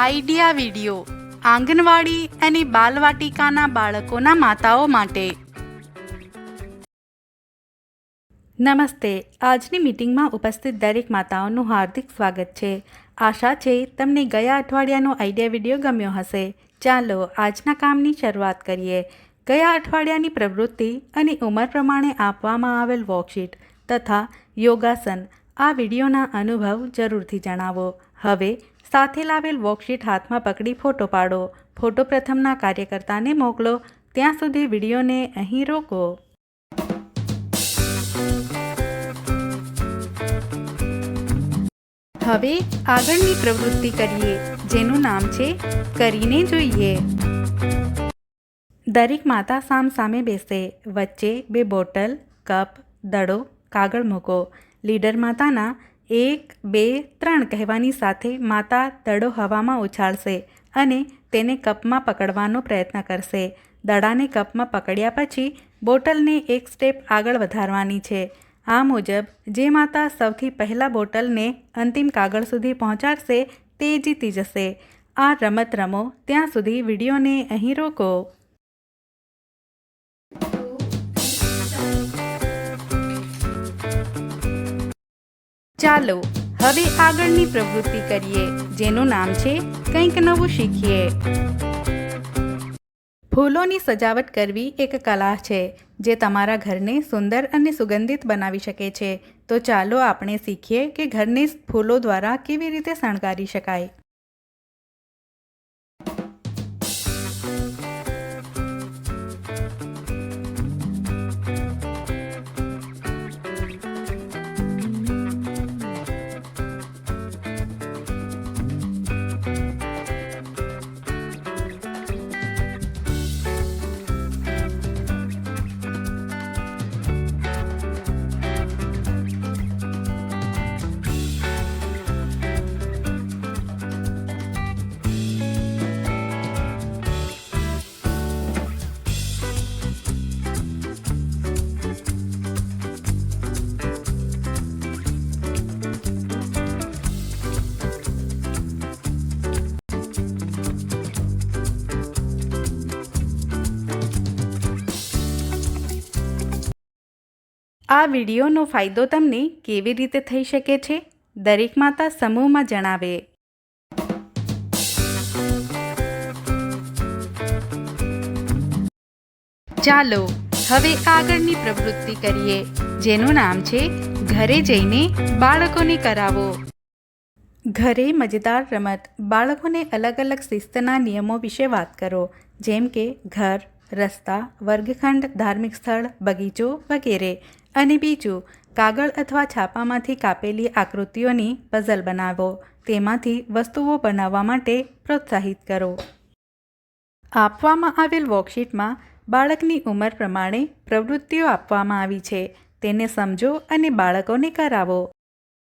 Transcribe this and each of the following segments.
Idea video આંગણવાડી અને બાલવાટિકાના બાળકોના માતાઓ માટે. નમસ્તે. આજની મીટિંગમાં ઉપસ્થિત દરેક માતાઓનું હાર્દિક સ્વાગત છે. આશા છે તમને ગયા અઠવાડિયાનો આઈડિયા વીડિયો ગમ્યો હશે. ચાલો આજના કામની શરૂઆત કરીએ. ગયા અઠવાડિયાની પ્રવૃત્તિ અને ઉંમર પ્રમાણે આપવામાં આવેલ વર્કશીટ તથા યોગાસન. આ વિડીયોના અનુભવ જરૂરથી જણાવો. હવે સાથે લાવેલ વર્કશીટ હાથમાં પકડી ફોટો પાડો. ફોટો પ્રથમના કાર્યકર્તાને મોકલો. ત્યાં સુધી વિડીયોને અહીં રોકો. હવે આગળની પ્રવૃત્તિ કરીએ, જેનું નામ છે કરીને જોઈએ. દરેક માતા સામ સામે બેસે. વચ્ચે બે બોટલ, કપ, દડો, કાગળ મૂકો. લીડર માતાના એક, બે, ત્રણ કહેવાની સાથે માતા દડો હવામાં ઉછાળશે અને તેને કપમાં પકડવાનો પ્રયત્ન કરશે. દડાને કપમાં પકડ્યા પછી બોટલને એક સ્ટેપ આગળ વધારવાની છે. આ મુજબ, જે માતા સૌથી પહેલાં બોટલને અંતિમ કાગળ સુધી પહોંચાડશે તે જીતી જશે. આ રમત રમો, ત્યાં સુધી વિડીયોને અહીં રોકો. ચાલો હવે આગળની પ્રવૃત્તિ કરીએ, જેનું નામ છે કંઈક નવું શીખીએ. ફૂલોની સજાવટ કરવી એક કલા છે, જે તમારા ઘરને સુંદર અને સુગંધિત બનાવી શકે છે. તો ચાલો આપણે શીખીએ કે ઘરને ફૂલો દ્વારા કેવી રીતે શણગારી શકાય. આ વિડીયોનો ફાયદો તમને કેવી રીતે થઈ શકે છે, દરેક માતા સમૂહમાં જણાવે. ચાલો, હવે આગળની પ્રવૃત્તિ કરીએ, જેનું નામ છે, ઘરે જઈને બાળકોને કરાવો. ઘરે મજેદાર રમત, બાળકોને અલગ અલગ શિસ્તના નિયમો વિશે વાત કરો, જેમ કે ઘર, રસ્તા, વર્ગખંડ, ધાર્મિક સ્થળ, બગીચો વગેરે. અને બીજું, કાગળ અથવા છાપામાંથી કાપેલી આકૃતિઓની પઝલ બનાવો. તેમાંથી વસ્તુઓ બનાવવા માટે પ્રોત્સાહિત કરો. આપવામાં આવેલ વર્કશીટમાં બાળકની ઉંમર પ્રમાણે પ્રવૃત્તિઓ આપવામાં આવી છે. તેને સમજો અને બાળકોને કરાવો.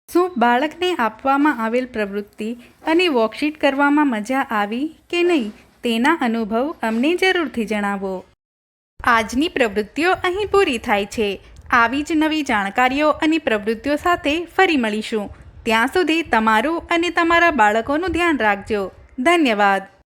શું બાળકને આપવામાં આવેલ પ્રવૃત્તિ અને વર્કશીટ કરવામાં મજા આવી કે નહીં, તેના અનુભવ અમને જરૂરથી જણાવો. આજની પ્રવૃત્તિઓ અહીં પૂરી થાય છે. આવી જ નવી જાણકારીઓ અને પ્રવૃત્તિઓ સાથે ફરી મળીશું. ત્યાં સુધી તમારું અને તમારા બાળકોનું ધ્યાન રાખજો. ધન્યવાદ.